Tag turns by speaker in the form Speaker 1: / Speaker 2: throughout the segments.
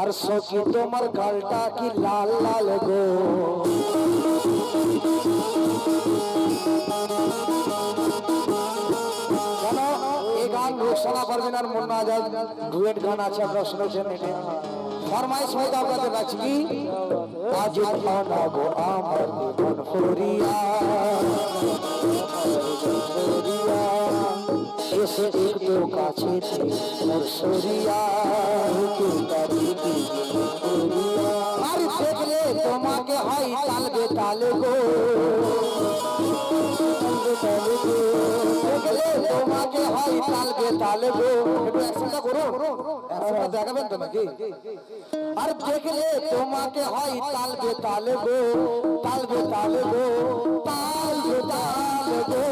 Speaker 1: আর সখী, তোমার গালটা কি লাল লাল গো? কেন? এই গান রোকসানা পারবেন আর মুন্না আজাদ ডুয়েট গান আছে, আপনারা শুনেছেন এটা। ফরমাইশ হয়তো আপনাদের কাছে কি? আজ গো আমার মন ফরিয়া। এসে একটু কাছে মোর সরিয়া। তোমাকে হয় তালবে তালে গো। তোমাকে হয় তালবে তালে গো। একটু অ্যাকশনটা করো। অ্যাকশনটা দেখাবেন তো নাকি? আর দেখলে তোমাকে হয় তালবে তালে গো। তালবে তালে গো। তালবে তালে গো।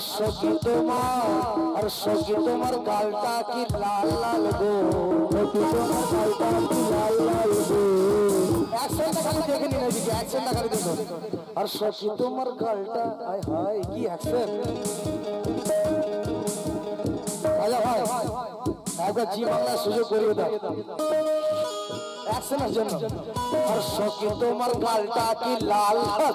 Speaker 1: সখী তোমার, আর সখী তোমার গালটা কি লাল লাল গো? সখী তোমার গালটা কি লাল লাল গো? অ্যাকশনটা খালি দেখে নিন এদিকে অ্যাকশনটা খালি দেখো আর সখী তোমার গালটা, আয় হায়, কি অ্যাকশন আচ্ছা ভাই একবার জি বাংলা সুযোগ করিয়ে দাও। অ্যাকশনের জন্য। আর সখী তোমার গালটা কি লাল লাল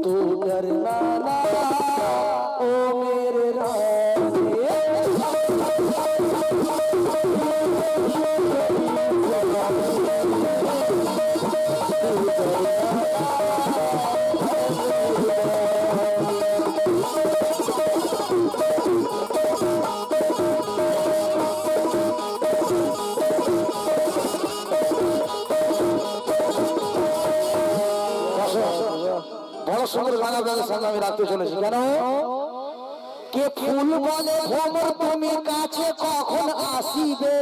Speaker 1: तू करना রাখতে চলেছি কেন কে ফুল বলে ভ্রমর তুমি কাছে কখন আসিবে?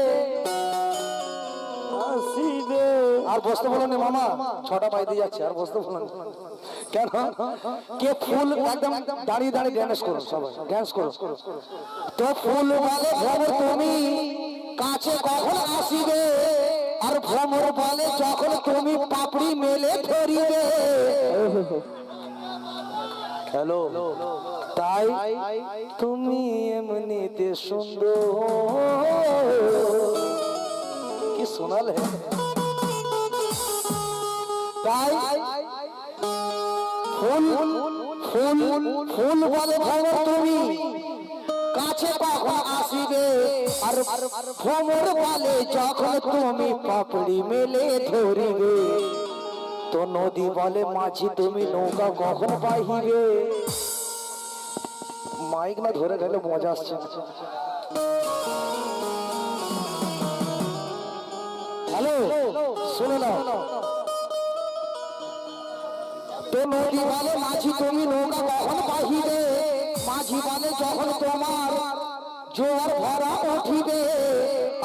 Speaker 1: আসিবে। আর বসতে বলেন মামা ছটা পাইতে যাচ্ছে আর বসতে বলেন কেন? কে ফুল একদম দাঁড়িয়ে দাঁড়িয়ে ড্যান্স করো সবাই ড্যান্স করো। তো ফুল বলে ভ্রমর তুমি কাছে কখন আসিবে? আর ভ্রমর বলে যখন তুমি পাপড়ি মেলে ধরিবে। হ্যালো তাই তুমি এমনিতে সুন্দর কি শোনালে তাই ফুল ফুল ফুল বলে ভ্রমর তুমি কাছে কখন আসিবে আর ভ্রমর বলে যখন তুমি পাপড়ি মেলে ধরিবে তো নদী বলে মাঝি, তুমি নৌকা কখন বাহিবে মাইক না ধরে গেলে মজা আসছে হ্যালো, শুনে না তো নদী বলে মাঝি, তুমি নৌকা কখন বাহিবে মাঝি বলে, যখন তোমার জোয়ার ভরা উঠিবে।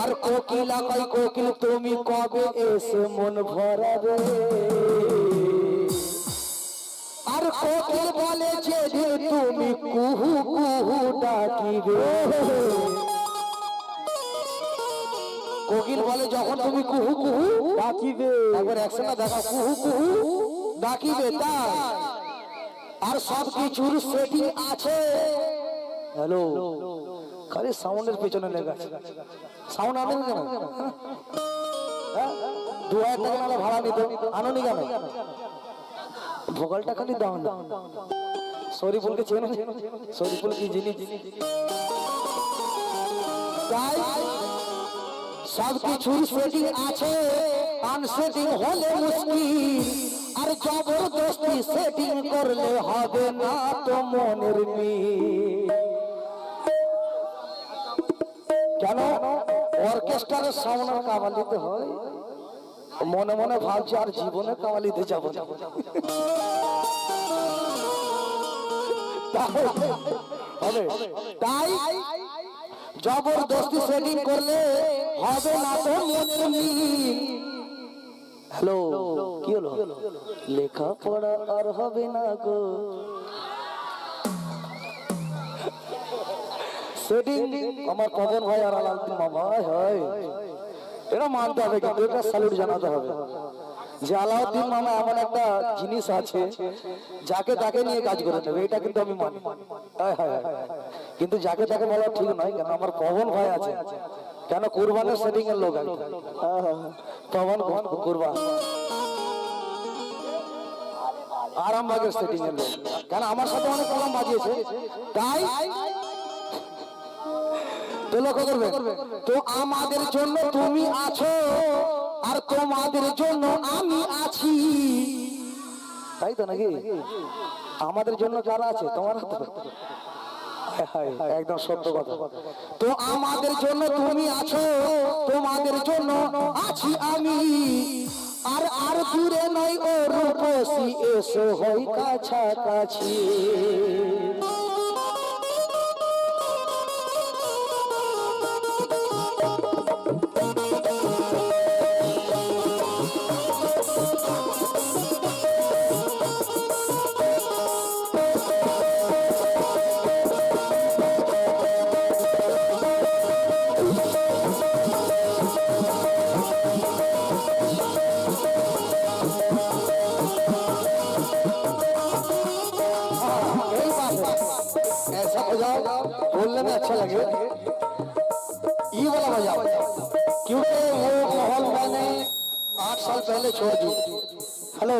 Speaker 1: আর কোকিলা কই কোকিল, তুমি কবে এসে মন ভরাবে? আর কোকিল বলে যে তুমি কুহু কুহু ডাকিবে। কোকিল বলে, যখন তুমি কুহু কুহু ডাকিবে, একবার একসঙ্গে দেখা, কুহু কুহু ডাকিবে তাই। আর সব কিছুর সেটিং আছে। হ্যালো খালি সাউন্ডের পেছনে লেগে আছে। সাউন্ড আনেন কেন? হ্যাঁ? দু হাজার টাকা নাহলে ভাড়া নিত। আনোনি কেন? ভোকালটা খালি দাও না। শরীফুলকে চেনো শরীফুল কি জিনিস? তাই সব কিছুর সেটিং আছে। আনসেটিং হলে মুশকিল। আর জবরদস্তি সেটিং করলে হবে না তো মনের মিল। কেন অর্কেস্ট্রারের সামনে কামালিতে হয়। মনে মনে ভাবছি আর জীবনে কামালিতে যাব হবে। তাই জবরদস্তি সেটিং করলে হবে না তো হ্যালো, কি হলো? লেখাপড়া আর হবে না গো। সেটিং আমার পবন ভাই আর আলাউদ্দিন মামা, হয় এটা মানতে হবে কিন্তু, এটা স্যালুট জানাতে হবে। যে আলাউদ্দিন মামা এমন একটা জিনিস আছে, যাকে তাকে নিয়ে কাজ করে নেবে, এটা কিন্তু আমি মানি। কিন্তু যাকে তাকে বলা ঠিক নয়, কেন আমার পবন ভাই আছে, কেন কুরবানের সেটিং এর লোক পবন কুরবান? আরামবাগের সেটিং এর লোক। কেন আমার সাথে অনেক কলম বাজিয়েছে? তাই তো আমাদের জন্য তুমি আছো আর তোমাদের জন্য আমি আছি। তাই তো নাকি? আমাদের জন্য কারা আছে, তোমার একদম সত্য কথা। তো আমাদের জন্য তুমি আছো, তোমাদের জন্য আছি আমি। আর আর দূরে নয় ও রূপসী এসো হই কাছাকাছি। खत्म हो जाता क्योंकि वो माहौल मैंने आठ साल पहले छोड़ दी हेलो।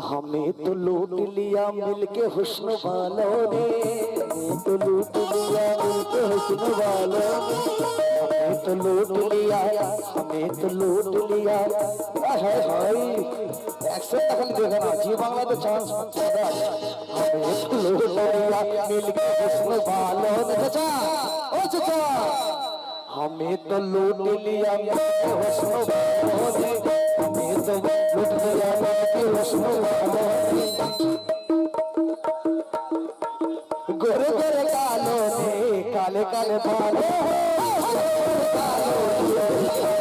Speaker 1: हमें तो लूट लिया, मिलके हुस्न वालों ने। तो लूट लिया, मिलके हुस्न वालों ने। हमें तो लूट लिया, हमें तो लूट लिया। है भाई एक्सेप्ट तक देखना जी बांग्ला तो चांस हमें तो लूट लिया, मिलके हुस्न वालों ने। चाचा हमें तो लूट लिया हमें तो लूट लिया गोरे गोरे कालो ने, काले काले बालों कालो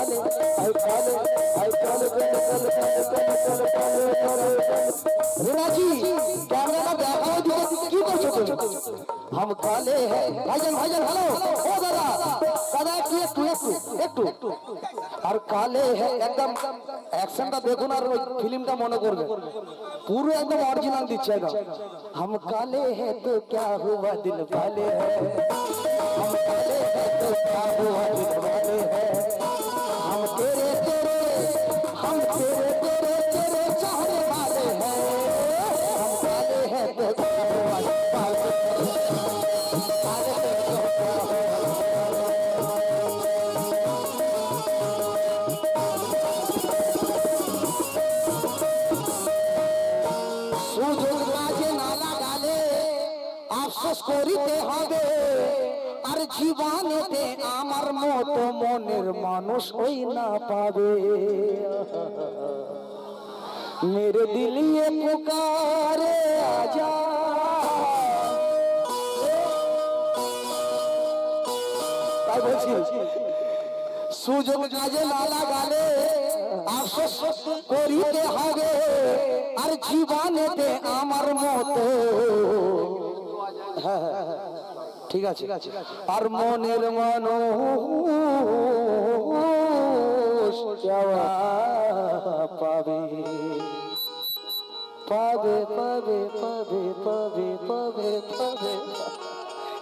Speaker 1: काले हाय काले हाय काले कल कल कल कल कल काले रीना जी कैमरा में बैठा हो जो क्यों कर चुके हम काले हैं। भाईजान भाईजान, हेलो। ओ दादा दादा, एक एक एक और काले हैं, एकदम অ্যাকশনটা দেখুন আর ওই ফিল্মটা মনে করবে পুরো একদম অরিজিনাল দিচ্ছে একদম हम काले हैं तो क्या हुआ, दिल काले हैं? हम काले हैं तो क्या हुआ, दिल মানুষ ওই না পাবে। মেরে দিলিয়ে পুকারে আজা তাই বলছি সুযোগ কাজে না লাগালে আফসোস করিতে হবে আর জীবনেতে আমার মতো। হ্যাঁ, হ্যাঁ, হ্যাঁ, ঠিক আছে। আর মনের মন পাবে। পাবে পাবে পাবে পাবে পাবে পাবে।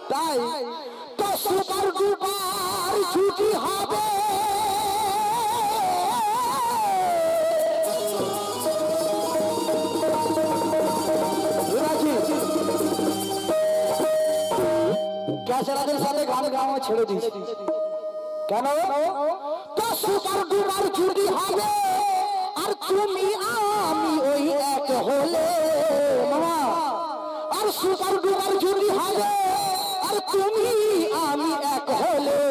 Speaker 1: তাই তো সুপার ডুপার ছুটি হবে। রাজি। ক্যাসেরাদের সাথে গান গাওয়া ছেড়ে দিয়েছি কেন? সুপার ডুপার ছুটি হবে। আর তুমি, আমি ওই এক হলে। আর সুপার ডুপার ছুটি হবে। আর তুমি, আমি এক হলে।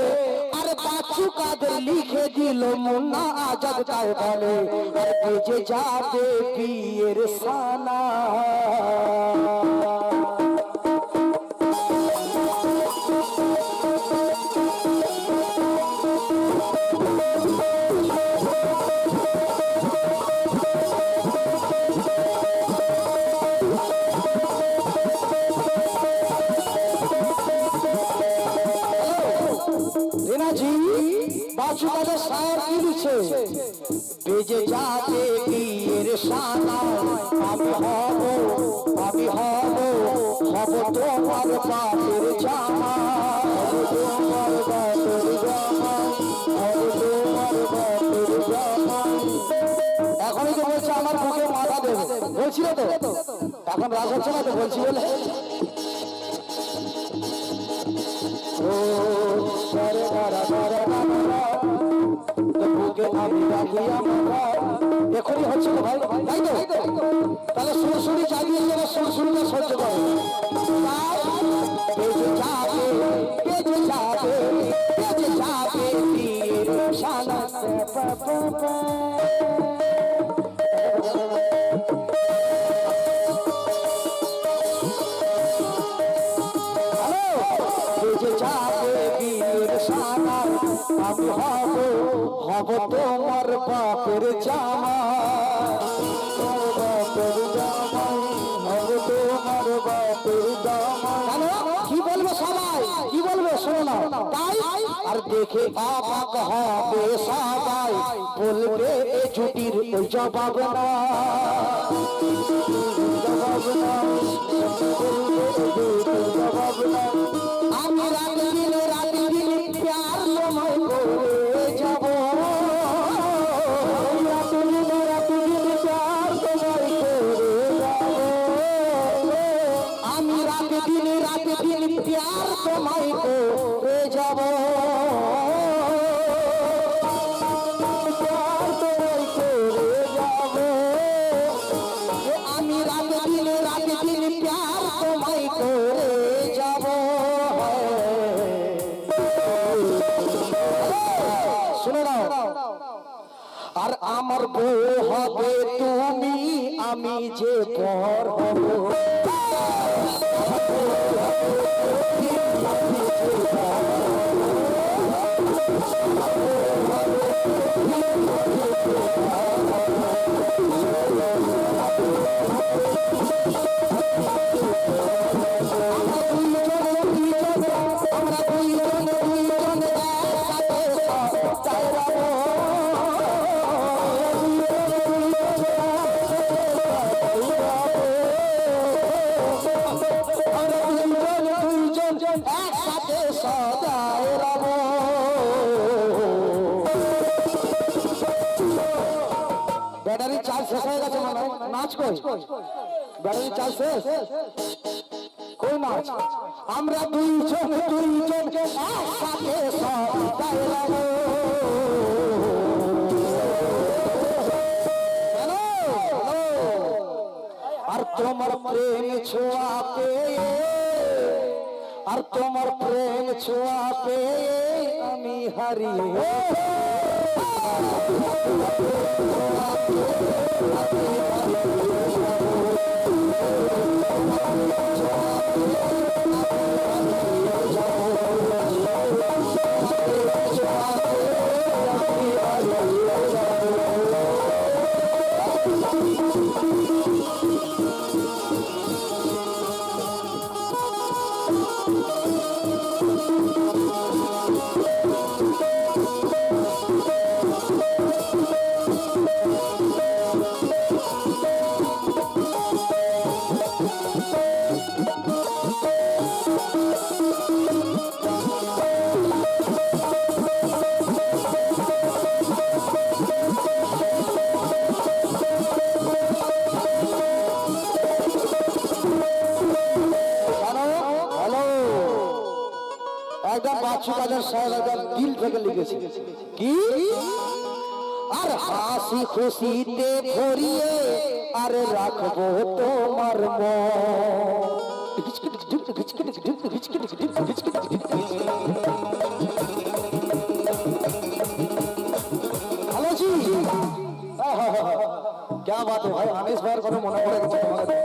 Speaker 1: আর বাচ্চু কাদের লিখে দিল মুন্না আজাদ তাই বলে আর বেজে যাবে বিয়ের সানা। বেজে যাবে বিয়ের সানা আমি হব আমি হব হব তোমার বাপের জামা। জামা, হব এখনই তো বলছে আমার বুকে মাথা দেবে। বলছিল তো। এখন রাগ হচ্ছে না তো? বলছি বলে। এখনই হচ্ছে তো ভাই তাই তো? তাহলে সুরসুরি চালিয়ে যাবে সুরসুরিটা সহ্য করে। বাপের জামা তোমার বাপের জামা হব তোমার বাপের জামা কি বলবে সবাই? কি বলবে শোনো না তাই? আর দেখে অবাক হবে সবাই বলবে এ জুটির ওই জবাব না জবাব না আমি রাত দিন রাত দিন প্যার সময় করে রাত দিন রাত দিন প্যার তোমায় তো যাব। বউ হবে তুমি আমি যে পর হব। শেষ হয়ে গেছে মনে। নাচ কই? ব্যাটারি চার্জ শেষ কই নাচ? আমরা দুইজন দুইজন একসাথে সদায় রব আর তোমার প্রেম ছোঁয়া পেয়ে আর তোমার প্রেম ছোঁয়া পেয়ে আমি হারিয়ে Thank you. থেকে লিখেছে কি আর হাসি খুশিতে ভরিয়ে আর রাখবো তোমার হ্যালো জি क्या बात है भाई आमिष भाई কথা মনে পড়ে গেছে তোমাদের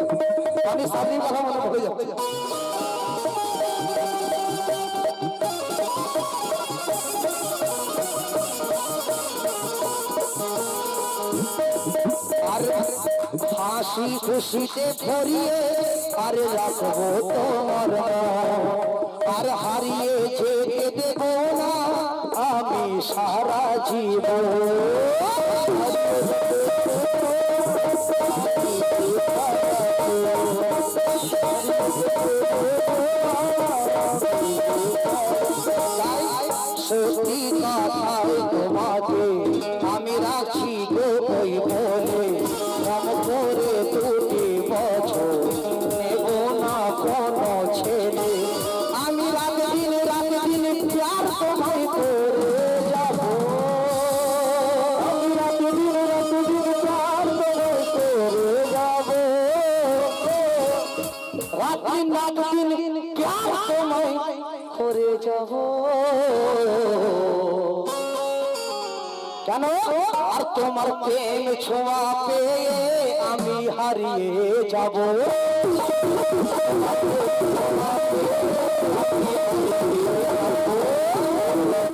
Speaker 1: আমি সামনে কথা মনে পড়ে যাচ্ছে হাসি খুশিতে ভরিয়ে আর রাখব তোমার আর হারিয়ে যেতে দেব না, আমি সারা জীবন। সত্যি কথায় তোমাকে আমি রাখি গো ওই বলে হারিয়ে যাব।